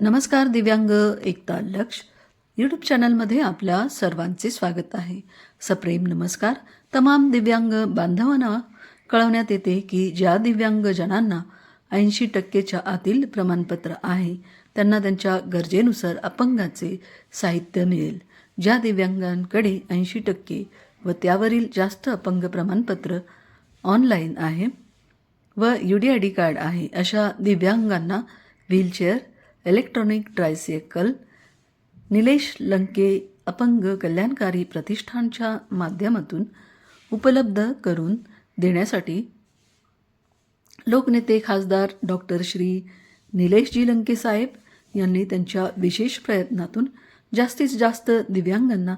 नमस्कार दिव्यांग एकता लक्ष. यूट्यूब चॅनलमध्ये आपल्या सर्वांचे स्वागत आहे. सप्रेम नमस्कार. तमाम दिव्यांग बांधवांना कळवण्यात येते की ज्या दिव्यांगजनांना ऐंशी टक्केच्या आतील प्रमाणपत्र आहे त्यांना त्यांच्या गरजेनुसार अपंगाचे साहित्य मिळेल. ज्या दिव्यांगांकडे ऐंशी टक्के व त्यावरील जास्त अपंग प्रमाणपत्र ऑनलाईन आहे व U D I D card आहे अशा दिव्यांगांना wheelchair electronic tricycle Nilesh Lanke अपंग कल्याणकारी प्रतिष्ठानच्या माध्यमातून उपलब्ध करून देण्यासाठी लोकनेते खासदार डॉक्टर श्री निलेशजी लंके साहेब यांनी त्यांच्या विशेष प्रयत्नातून जास्तीत जास्त दिव्यांगांना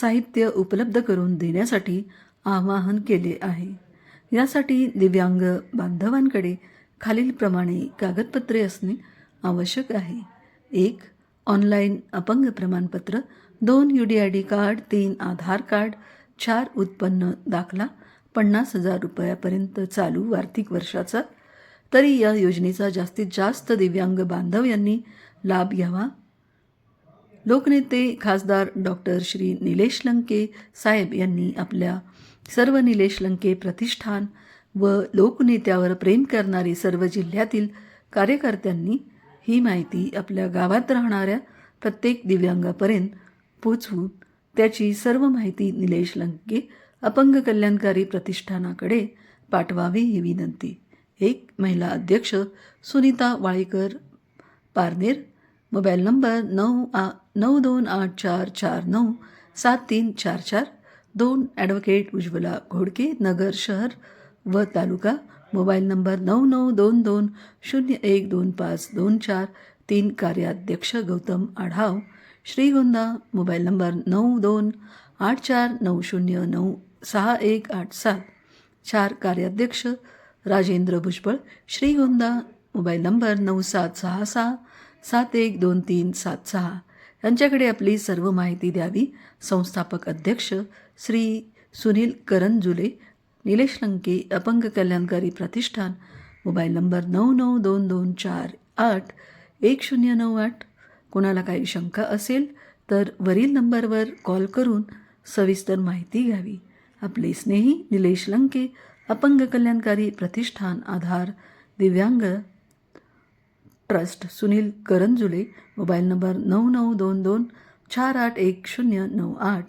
साहित्य उपलब्ध करून देण्यासाठी आवाहन केले आहे. यासाठी दिव्यांग बांधवांकडे खालीलप्रमाणे कागदपत्रे असणे आवश्यक आहे. एक ऑनलाईन अपंग प्रमाणपत्र. दोन U D I D card. तीन आधार कार्ड. चार उत्पन्न दाखला. पन्नास हजार रुपयापर्यंत चालू आर्थिक वर्षाचा. तरी या योजनेचा जास्तीत जास्त दिव्यांग बांधव यांनी लाभ घ्यावा. लोकनेते खासदार डॉक्टर श्री निलेश लंके साहेब यांनी आपल्या सर्व निलेश लंके प्रतिष्ठान व लोकनेत्यावर प्रेम करणारे सर्व जिल्ह्यातील कार्यकर्त्यांनी ही माहिती आपल्या गावात राहणाऱ्या प्रत्येक दिव्यांगापर्यंत पोचवून त्याची सर्व माहिती निलेश लंके अपंग कल्याणकारी प्रतिष्ठानाकडे पाठवावी ही विनंती. एक महिला अध्यक्ष सुनीता वाळेकर पारनेर. मोबाईल नंबर नऊ आ नऊ दोन आठ चार चार नऊ सात तीन चार चार. दोन ॲडव्होकेट उज्ज्वला घोडके नगर शहर व तालुका मोबाईल नंबर नऊ नऊ दोन दोन शून्य एक दोन पाच दोन चार तीन कार्याध्यक्ष गौतम आढाव श्रीगोंदा मोबाईल नंबर नऊ दोन आठ चार नऊ शून्य नऊ सहा एक आठ सात. चार कार्याध्यक्ष राजेंद्र भुजबळ श्रीगोंदा मोबाईल नंबर नऊ सात सहा सहा सात एक दोन तीन सात सहा. यांच्याकडे आपली सर्व माहिती द्यावी. संस्थापक अध्यक्ष श्री सुनील करंजुले निलेश लंके अपंग कल्याणकारी प्रतिष्ठान मोबाईल नंबर नऊ नऊ दोन दोन चार आठ एक शून्य नऊ आठ. कोणाला काही शंका असेल तर वरील नंबरवर कॉल करून सविस्तर माहिती घ्यावी. आपले स्नेही निलेश लंके अपंग कल्याणकारी प्रतिष्ठान Aadhar Divyang trust Sunil Karanjule mobile number नऊ नऊ दोन दोन चार आठ एक शून्य नऊ आठ.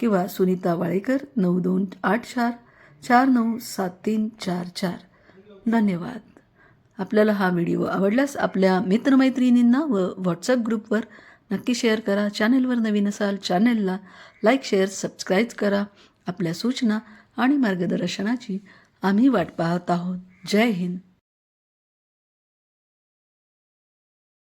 किंवा सुनीता वाळेकर नऊ दोन आठ चार. चार नऊ सात तीन चार चार. धन्यवाद. आपल्याला हा व्हिडिओ आवडल्यास आपल्या मित्रमैत्रिणींना व व्हॉट्सअप ग्रुपवर नक्की शेअर करा. चॅनेलवर नवीन असाल चॅनेलला लाईक शेअर सबस्क्राईब करा. आपल्या सूचना आणि मार्गदर्शनाची आम्ही वाट पाहत आहोत. जय हिंद.